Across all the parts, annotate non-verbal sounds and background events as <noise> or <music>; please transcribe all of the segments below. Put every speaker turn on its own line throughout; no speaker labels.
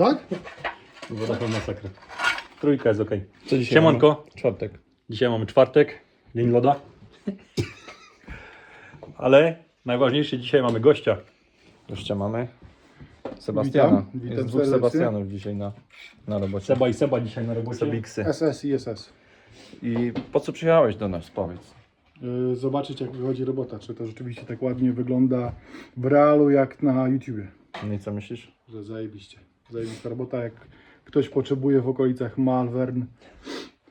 Tak?
Woda masakra. Trójka jest ok.
Co dzisiaj
Siemanko.
mamy? Czwartek.
Dzisiaj mamy czwartek, dzień loda. Ale najważniejsze dzisiaj mamy gościa.
Gościa mamy. Sebastiana.
Witam, witam
Jest dwóch
serdecznie.
Sebastianów dzisiaj na, na robocie.
Seba i Seba dzisiaj na robocie.
Sebiksy.
SS i SS.
I po co przyjechałeś do nas? Powiedz.
Yy, zobaczyć jak wychodzi robota, czy to rzeczywiście tak ładnie wygląda w realu jak na YouTubie.
No i co myślisz?
Że zajebiście. Zajebista robota, jak ktoś potrzebuje w okolicach Malvern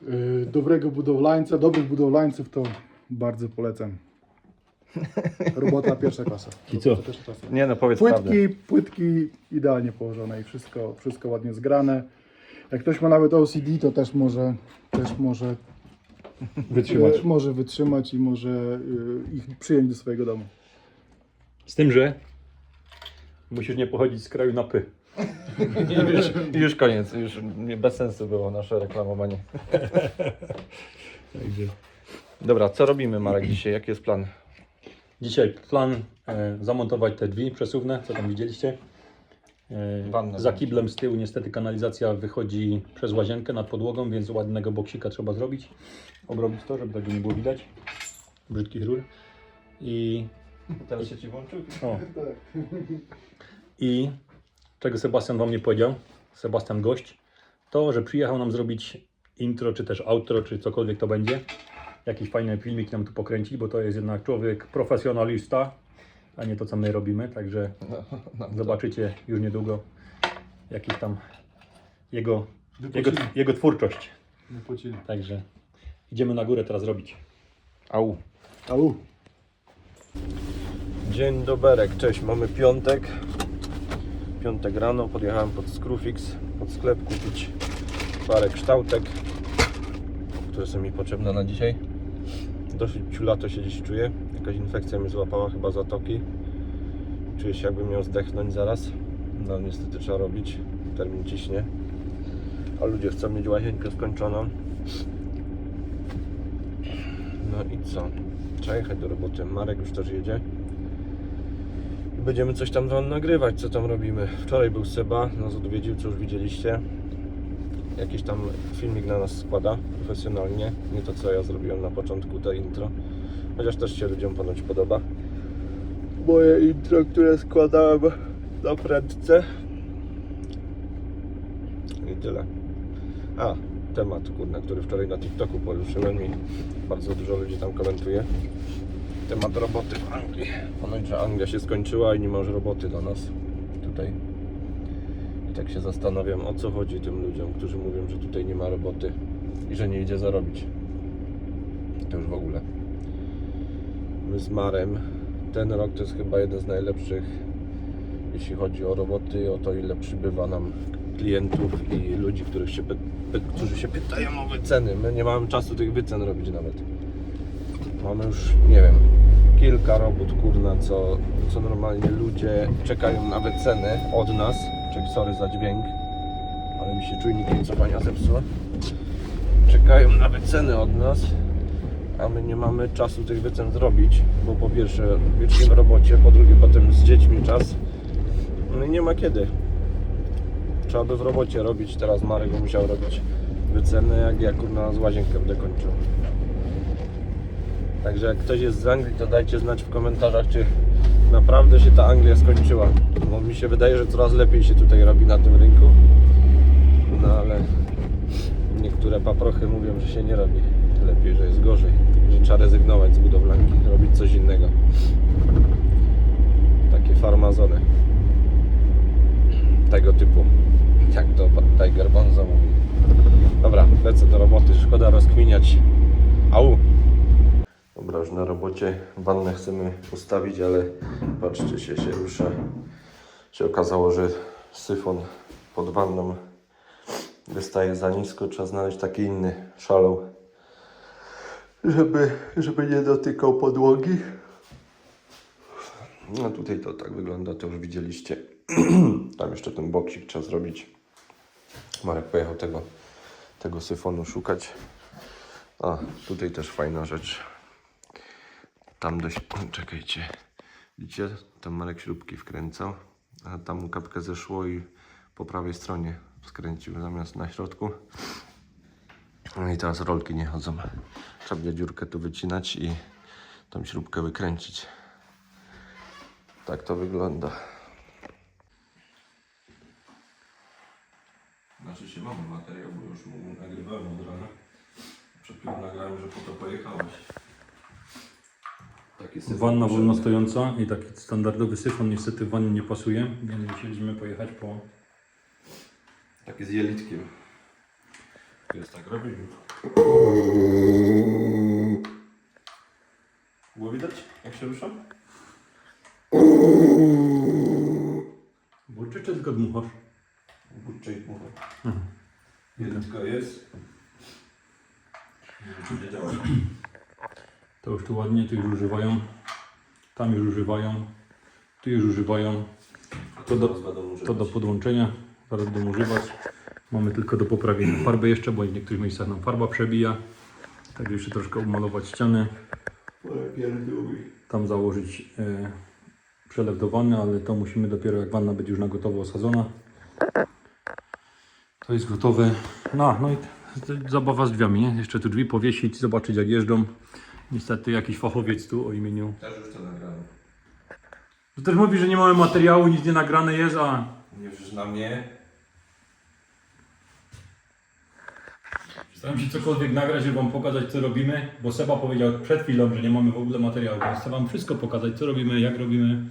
yy, dobrego budowlańca, dobrych budowlańców, to bardzo polecam. Robota pierwsza klasa.
I co?
Robota pierwsza klasa.
Nie no, powiedz prawdę.
Płytki, płytki idealnie położone i wszystko, wszystko ładnie zgrane. Jak ktoś ma nawet OCD, to też może, też może,
Wytrzymać.
e, może wytrzymać i może e, ich przyjąć do swojego domu.
Z tym, że musisz nie pochodzić z kraju na py.
Już, już koniec. Już nie- bez sensu było nasze reklamowanie.
Także
Dobra, co robimy Marek dzisiaj? Jaki jest plan?
dzisiaj plan e, zamontować te drzwi przesuwne, co tam widzieliście. E,
Wannę
za kiblem z tyłu niestety kanalizacja wychodzi przez łazienkę nad podłogą, więc ładnego boksika trzeba zrobić. Obrobić to, żeby tego nie było widać. Brzydkich rur. I
Teraz się ci włączył?
O. <laughs> I czego Sebastian wam nie powiedział, Sebastian gość, to, że przyjechał nam zrobić intro, czy też outro, czy cokolwiek to będzie. Jakiś fajny filmik nam tu pokręci, bo to jest jednak człowiek profesjonalista, a nie to, co my robimy. Także
No,
zobaczycie już niedługo jakiś tam jego, jego, jego twórczość. Także idziemy na górę teraz robić.
Au.
Au.
Dzień doberek, cześć, mamy piątek. Piątek rano, podjechałem pod Screwfix, pod sklep kupić parę kształtek, które są mi potrzebne na dzisiaj. Dosyć ciulato się dziś czuję, jakaś infekcja mnie złapała, chyba zatoki. Czuję się jakbym miał zdechnąć zaraz, no niestety trzeba robić, termin ciśnie. A ludzie chcą mieć łazienkę skończoną. No i co? Trzeba jechać do roboty. Marek już też jedzie. I będziemy coś tam wam nagrywać, co tam robimy. Wczoraj był Seba, nas odwiedził, co już widzieliście. Jakiś tam filmik na nas składa profesjonalnie. Nie to, co ja zrobiłem na początku, to intro. Chociaż też się ludziom ponoć podoba. Moje intro, które składałem na prędce. I tyle. A, temat, kurna, który wczoraj na TikToku poruszyłem i bardzo dużo ludzi tam komentuje. Temat roboty w Anglii. Ponoć, że Anglia się skończyła i nie ma już roboty dla nas tutaj. I tak się zastanawiam, o co chodzi tym ludziom, którzy mówią, że tutaj nie ma roboty i że nie idzie zarobić. To już w ogóle. My z Marem, ten rok to jest chyba jeden z najlepszych, jeśli chodzi o roboty, o to ile przybywa nam klientów i ludzi, których się którzy się pytają o wyceny. My nie mamy czasu tych wycen robić nawet. Mamy już, nie wiem, kilka robót, kurna, co, co normalnie ludzie czekają na wycenę od nas. Czyli sorry za dźwięk, ale mi się czujnik ładowania zepsuł. Czekają na wyceny od nas, a my nie mamy czasu tych wycen zrobić, bo po pierwsze wiecznie w robocie, po drugie potem z dziećmi czas. No i nie ma kiedy. Trzeba by w robocie robić, teraz Marek musiał robić wycenę, jak ja kurna z łazienkę będę kończył. Także jak ktoś jest z Anglii, to dajcie znać w komentarzach, czy naprawdę się ta Anglia skończyła. Bo mi się wydaje, że coraz lepiej się tutaj robi na tym rynku. No ale niektóre paprochy mówią, że się nie robi lepiej, że jest gorzej. Że trzeba rezygnować z budowlanki, robić coś innego. Takie farmazony. Tego typu. Jak to Tiger Bonzo mówi. Dobra, lecę do roboty. Szkoda rozkminiać. Au! Już na robocie wannę chcemy ustawić, ale patrzcie się, się rusza. Się okazało, że syfon pod wanną wystaje za nisko. Trzeba znaleźć taki inny szalał, żeby, żeby nie dotykał podłogi. No tutaj to tak wygląda, to już widzieliście. <clears throat> Tam jeszcze ten boksik trzeba zrobić. Marek pojechał tego, tego syfonu szukać. A, tutaj też fajna rzecz. Tam dość. <clears throat> Czekajcie. Widzicie? Tam Marek śrubki wkręcał. A tam kapkę zeszło i po prawej stronie skręcił zamiast na środku. No i teraz rolki nie chodzą. Trzeba będzie dziurkę tu wycinać i tą śrubkę wykręcić. Tak to wygląda. Znaczy się mamy materiał, bo już nagrywałem od rana. Przed chwilą nagrałem, że po to pojechałeś.
Wanna wolno stojąca i taki standardowy syfon niestety w wannie nie pasuje, więc musieliśmy pojechać po...
Taki z jelitkiem. Jest tak robić. Było widać jak się rusza?
Burczy czy tylko dmuchasz?
Burczy i dmucha.
Mhm.
Jelitka jest. Nie działa.
To już tu ładnie, tu już używają. Tam już używają. Tu już używają. To do, to do podłączenia. Zaraz będą używać. Mamy tylko do poprawienia farby jeszcze, bo w niektórych miejscach nam farba przebija. Także jeszcze troszkę umalować ściany. Tam założyć e, przelew do wanny, ale to musimy dopiero jak wanna będzie już na gotowo osadzona. To jest gotowe. No, no i zabawa z drzwiami, nie? Jeszcze tu drzwi powiesić, zobaczyć jak jeżdżą. Niestety jakiś fachowiec tu o imieniu.
Też już to nagrałem.
To też mówi, że nie mamy materiału, nic nie nagrane jest, a
Nie wrzysz na mnie.
staram się cokolwiek nagrać, żeby wam pokazać co robimy, bo Seba powiedział przed chwilą, że nie mamy w ogóle materiału, więc chcę wam wszystko pokazać, co robimy, jak robimy.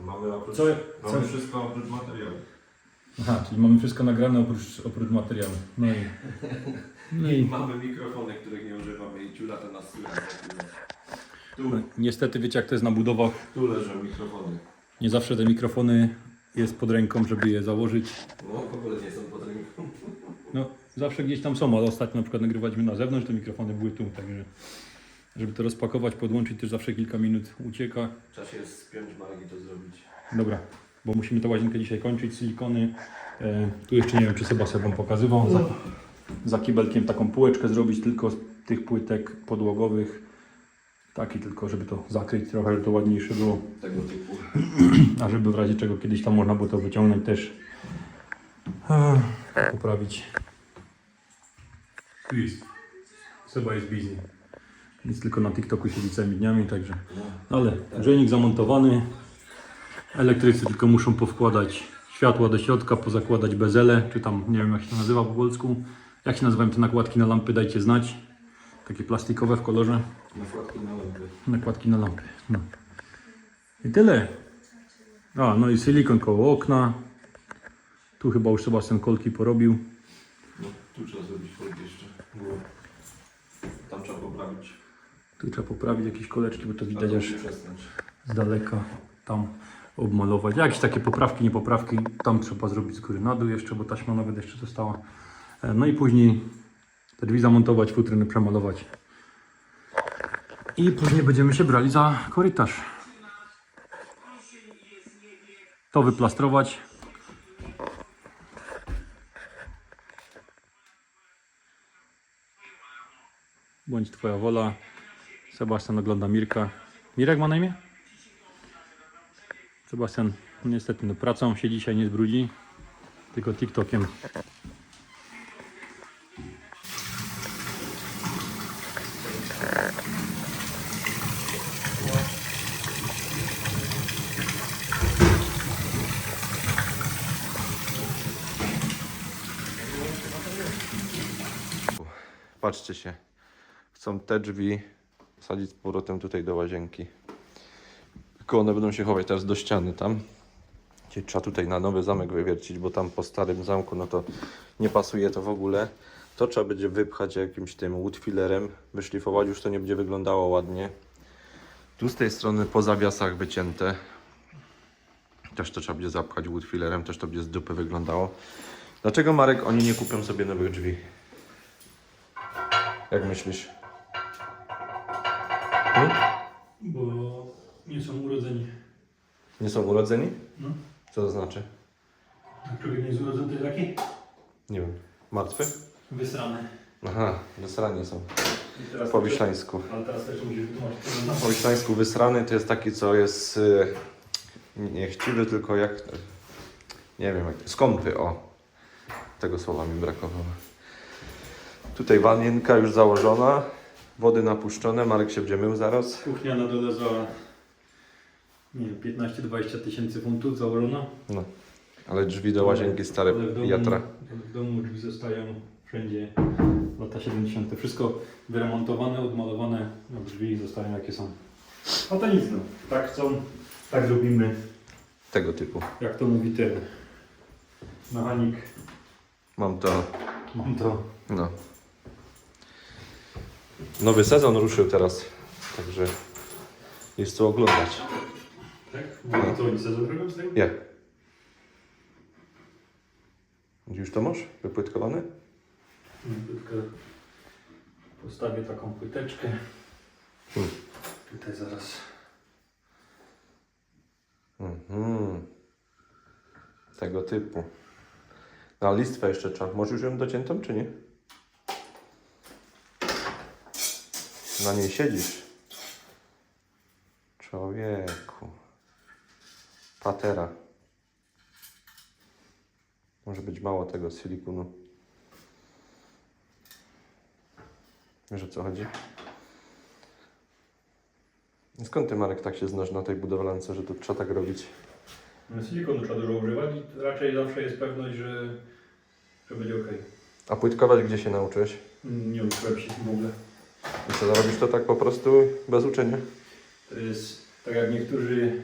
Mamy oprócz,
Co,
mamy
co,
wszystko oprócz materiału.
Aha, czyli mamy wszystko nagrane oprócz, oprócz materiału. No i, no i
Mamy mikrofony, których nie używamy i ciula to nas słychać. Tu,
no, niestety wiecie jak to jest na budowach.
tu leżą mikrofony.
Nie zawsze te mikrofony jest pod ręką, żeby je założyć.
No w ogóle nie są pod ręką.
No, zawsze gdzieś tam są, ale ostatnio na przykład nagrywaliśmy na zewnątrz, te mikrofony były tu, także żeby to rozpakować, podłączyć też zawsze kilka minut ucieka.
Czas jest spiąć Marek i to zrobić.
Dobra, bo musimy tę łazienkę dzisiaj kończyć, silikony. E, tu jeszcze nie wiem, czy Sebastian wam pokazywał. Za, za kibelkiem taką półeczkę zrobić tylko z tych płytek podłogowych. Taki tylko, żeby to zakryć trochę, żeby to ładniejsze było.
Tego typu. <clears throat>
A żeby w razie czego kiedyś tam można było to wyciągnąć też. e, Poprawić. Jest. Seba jest busy. Nic tylko na TikToku siedzi całymi dniami, także. Ale grzejnik zamontowany. Elektrycy tylko muszą powkładać światła do środka, pozakładać bezele, czy tam nie wiem jak się to nazywa po polsku. Jak się nazywają te nakładki na lampy, dajcie znać. Takie plastikowe w kolorze.
Nakładki na lampy.
Nakładki na lampy. No. I tyle. A, no i silikon koło okna. Tu chyba już Sebastian kolki porobił.
No, tu trzeba zrobić folkę jeszcze. Bo tam trzeba poprawić.
Tu trzeba poprawić jakieś koleczki, bo to widać aż z daleka. Tam obmalować. Jakieś takie poprawki, niepoprawki. Tam trzeba zrobić z góry na dół jeszcze, bo taśma nawet jeszcze została. E, No i później te drzwi zamontować, futryny przemalować. I później będziemy się brali za korytarz. To wyplastrować. Bądź twoja wola. Sebastian ogląda Mirka. Mirek ma na imię? Sebastian niestety no, pracą się dzisiaj nie zbrudzi, tylko TikTokiem.
Patrzcie się. Chcą te drzwi wsadzić z powrotem tutaj do łazienki. Tylko one będą się chować teraz do ściany tam. Trzeba tutaj na nowy zamek wywiercić, bo tam po starym zamku no to nie pasuje to w ogóle. To trzeba będzie wypchać jakimś tym woodfillerem, wyszlifować, już to nie będzie wyglądało ładnie. Tu z tej strony po zawiasach wycięte. Też to trzeba będzie zapchać woodfillerem, też to będzie z dupy wyglądało. Dlaczego Marek oni nie kupią sobie nowych drzwi? Jak myślisz? Hmm?
Bo nie są urodzeni.
Nie są urodzeni?
No.
Co to znaczy?
Jak człowiek nie jest urodzony, to jest jaki?
Nie wiem. Martwy?
Wysrany.
Aha, wysrani są.
I teraz
Po wiślańsku.
Ale teraz też musisz wytłumaczyć, co to znaczy.
Po wiślańsku wysrany to jest taki, co jest y, niechciwy, tylko jak... Nie wiem, jak, skąpy, o. Tego słowa mi brakowało. Tutaj wanienka już założona, wody napuszczone, Marek się będzie mył zaraz.
Kuchnia na dole za nie wiem, 15-20 tysięcy funtów założona.
No. Ale drzwi do łazienki stare
Ale w domu,
jatra.
W domu drzwi zostają wszędzie lata 70. Wszystko wyremontowane, odmalowane, no drzwi zostają jakie są. A to nic no. Tak chcą, tak robimy.
Tego typu.
Jak to mówi ten mechanik.
Mam to,
Mam to.
no. Nowy sezon ruszył teraz, także jest co oglądać.
Tak? To oni sezon robią z tego?
Jak? Już to masz? Wypłytkowane?
Tylko postawię taką płyteczkę.
Hmm.
Tutaj zaraz.
Mhm. Tego typu. Na listwę jeszcze trzeba. Możesz już ją dociętą, czy nie? Na niej siedzisz. Człowieku. Patera. Może być mało tego silikonu. Wiesz o co chodzi? Skąd ty Marek tak się znasz na tej budowlance, że to trzeba tak robić?
No, Silikonu trzeba dużo używać i raczej zawsze jest pewność, że, że będzie ok.
A płytkować gdzie się nauczyłeś?
Nie uczyłem się w ogóle.
I co, robisz to tak po prostu bez uczenia?
To jest tak jak niektórzy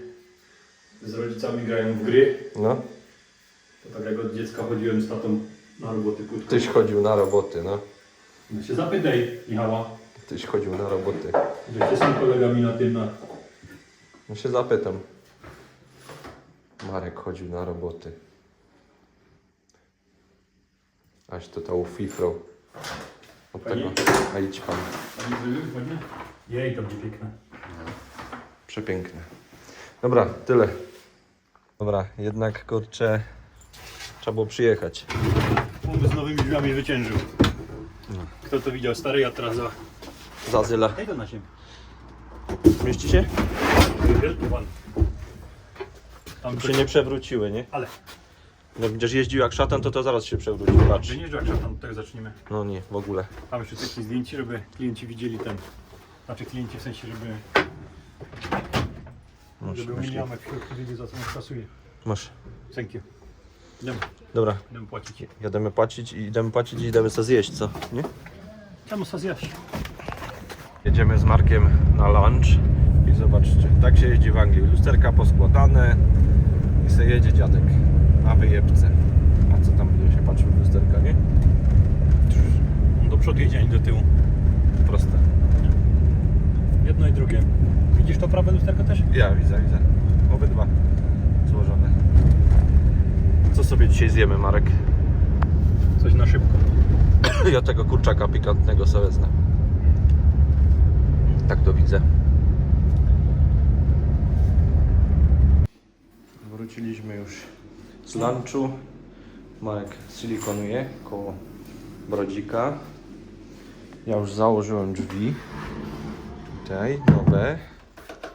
z rodzicami grają w gry,
No,
to tak jak od dziecka chodziłem z tatą na roboty płytko.
tyś chodził na roboty, no.
No się zapytaj Michała,
Tyś chodził na roboty.
że są kolegami na tym, na...
No się zapytam. Marek chodził na roboty. Aś to tą fifrą. Od tego. A idź pan.
A nie zrobił ładnie? Jej, to będzie piękne.
Przepiękne. Dobra, tyle. Dobra, jednak kurczę. Trzeba było przyjechać.
On z nowymi drzwiami wyciężył. Kto to widział? Stary ja za...
Zazyla.
Daj to na ziemię.
Mieści się?
Wielki pan. Tam
się nie przewróciły, nie?
Ale,
No będziesz jeździł jak szatan, to to zaraz się przewróci. Patrz.
że nie jak od tego zaczniemy.
No nie, w ogóle.
Tam jeszcze takie zdjęcie, żeby klienci widzieli ten. Znaczy klienci w sensie, żeby,
Masz,
żeby
masz,
umiał w środku wiedzieć za co nas kasuje.
masz.
Thank you. Idziemy,
Dobra,
idziemy płacić.
Jademy płacić i idziemy płacić i idziemy co zjeść, co? Nie?
Czemu co zjaść?
Jedziemy z Markiem na lunch i zobaczcie, tak się jeździ w Anglii. Lusterka poskładane i se jedzie dziadek na wyjebce. A co tam będzie się patrzył w lusterka, nie?
Do przodu jedzie, a nie do tyłu.
Proste.
Jedno i drugie. Widzisz to prawe lusterko też?
Ja widzę, widzę. Obydwa złożone. Co sobie dzisiaj zjemy, Marek?
Coś na szybko. <coughs>
Ja tego kurczaka pikantnego sobie wezmę. Tak to widzę. Wróciliśmy już z lunchu. Marek silikonuje koło brodzika. Ja już założyłem drzwi. Tutaj nowe.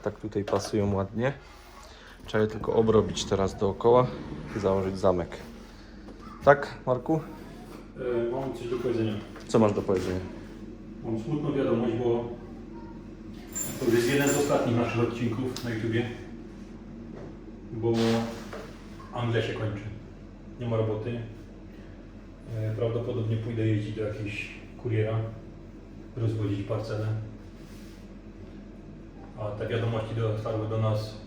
Tak tutaj pasują ładnie. Trzeba je tylko obrobić teraz dookoła i założyć zamek. Tak, Marku?
E, mam coś do powiedzenia.
Co masz do powiedzenia?
Mam smutną wiadomość, bo to jest jeden z ostatnich naszych odcinków na YouTubie. Bo Anglia się kończy. Nie ma roboty. E, Prawdopodobnie pójdę jeździć do jakiegoś kuriera, rozwozić parcelę. A te wiadomości dotarły do nas,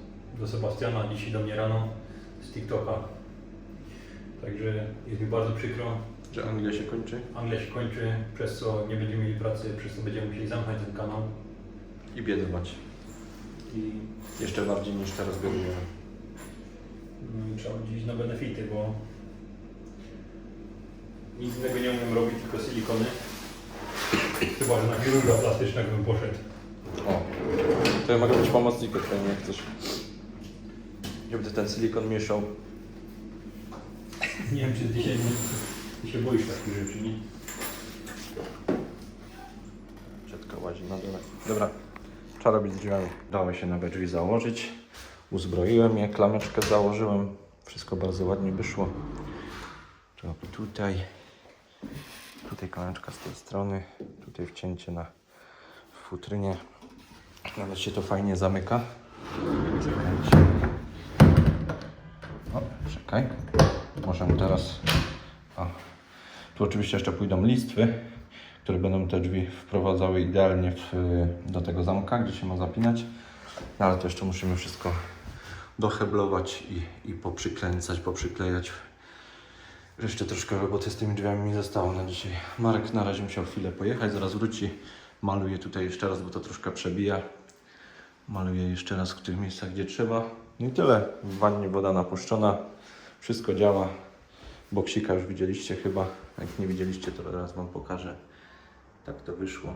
do Sebastiana, dzisiaj do mnie rano z TikToka. Także jest mi bardzo przykro,
Że Anglia się kończy?
Anglia się kończy, przez co nie będziemy mieli pracy, przez co będziemy musieli zamknąć ten kanał.
I biedować.
I
Jeszcze bardziej niż teraz będziemy.
Mm, trzeba będzie iść na benefity, bo nic innego nie umiem robić, tylko silikony. Chyba, że na chirurga plastycznego bym poszedł.
O, to ja mogę być pomocnikiem twoim, jak chcesz. Żeby ty ten silikon mieszał.
Nie wiem, czy ty się, ty się boisz takich rzeczy, nie?
Ciotka łazi na dole. Dobra, trzeba robić z drzwiami. Dało się nowe drzwi założyć. Uzbroiłem je, klameczkę założyłem. Wszystko bardzo ładnie wyszło. Trzeba tutaj. Tutaj kolaneczka z tej strony. Tutaj wcięcie na futrynie. Nawet się to fajnie zamyka. Czekajcie. O, czekaj. Możemy teraz. O. Tu oczywiście jeszcze pójdą listwy, które będą te drzwi wprowadzały idealnie w, do tego zamka, gdzie się ma zapinać. No ale to jeszcze musimy wszystko doheblować i, i poprzykręcać, poprzyklejać. Jeszcze troszkę roboty z tymi drzwiami mi zostało na dzisiaj. Marek na razie musiał chwilę pojechać, zaraz wróci. Maluję tutaj jeszcze raz, bo to troszkę przebija. Maluję jeszcze raz w tych miejscach, gdzie trzeba. No i tyle. W wannie woda napuszczona. Wszystko działa. Boksika już widzieliście chyba. Jak nie widzieliście, to teraz Wam pokażę. Tak to wyszło.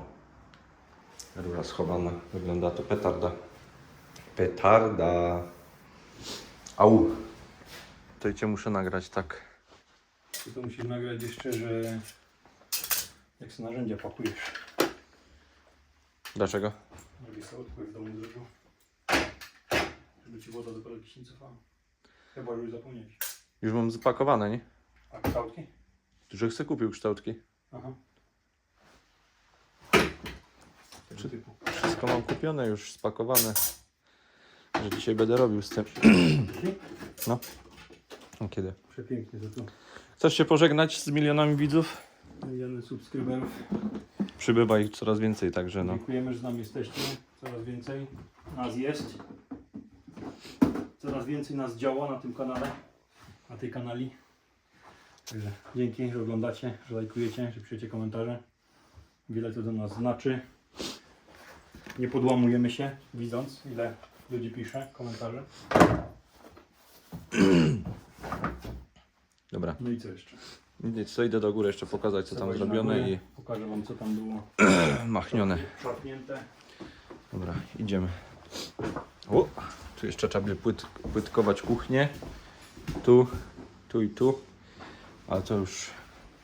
Rura schowana. Wygląda to petarda. Petarda. Au. To i Cię muszę nagrać tak.
Ty to musisz nagrać jeszcze, że jak sobie narzędzia pakujesz.
Dlaczego?
Żebyś sobie odpływ w domu zrobił. Żeby ci woda do kolegi nie cofała. Chyba, już zapomniałeś.
Już mam zapakowane, nie?
A kształtki?
Że chcę kupił kształtki.
Aha. Tego
Czy-
typu.
Wszystko mam kupione, już spakowane. Że dzisiaj będę robił z tym. <clears throat> No. A kiedy?
Przepięknie to tu.
Chcesz się pożegnać z milionami widzów?
Miliony subskryberów.
Przybywa ich coraz więcej, także no.
Dziękujemy, że z nami jesteście. Coraz więcej nas jest. Coraz więcej nas działa na tym kanale. Na tej kanali. Także dzięki, że oglądacie, że lajkujecie, że piszecie komentarze. Wiele to do nas znaczy. Nie podłamujemy się, widząc ile ludzi pisze komentarze. <clears throat>
Dobra.
No i co jeszcze?
Nic, to idę do góry jeszcze pokazać co tam
na
zrobione
górę.
i
Pokażę wam co tam było <clears throat>
machnione.
szarpnięte.
Dobra, idziemy. O, tu jeszcze trzeba by płyt, płytkować kuchnię. Tu, tu i tu. Ale to już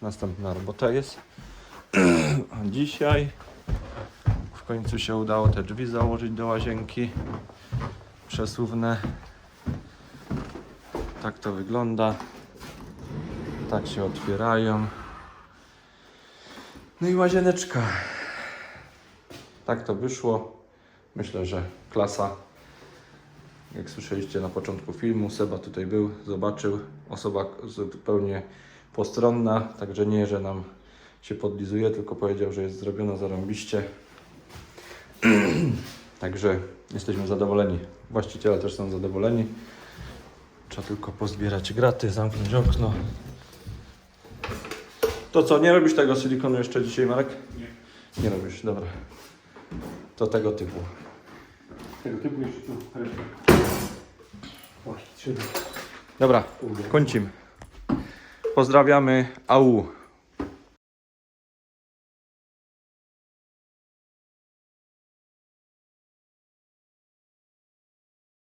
następna robota jest. <clears throat> Dzisiaj końcu się udało te drzwi założyć do łazienki. Przesuwne. Tak to wygląda. Tak się otwierają. No i łazieneczka. Tak to wyszło. Myślę, że klasa. Jak słyszeliście na początku filmu, Seba tutaj był, zobaczył. Osoba zupełnie postronna, także nie, że nam się podlizuje, tylko powiedział, że jest zrobiona zarąbiście. <clears throat> także jesteśmy zadowoleni. Właściciele też są zadowoleni. Trzeba tylko pozbierać graty, zamknąć okno. To co, nie robisz tego silikonu jeszcze dzisiaj, Marek?
Nie.
Nie robisz, dobra. To tego typu.
Tego typu jeszcze tu trzy.
Dobra, kończymy. Pozdrawiamy. Au.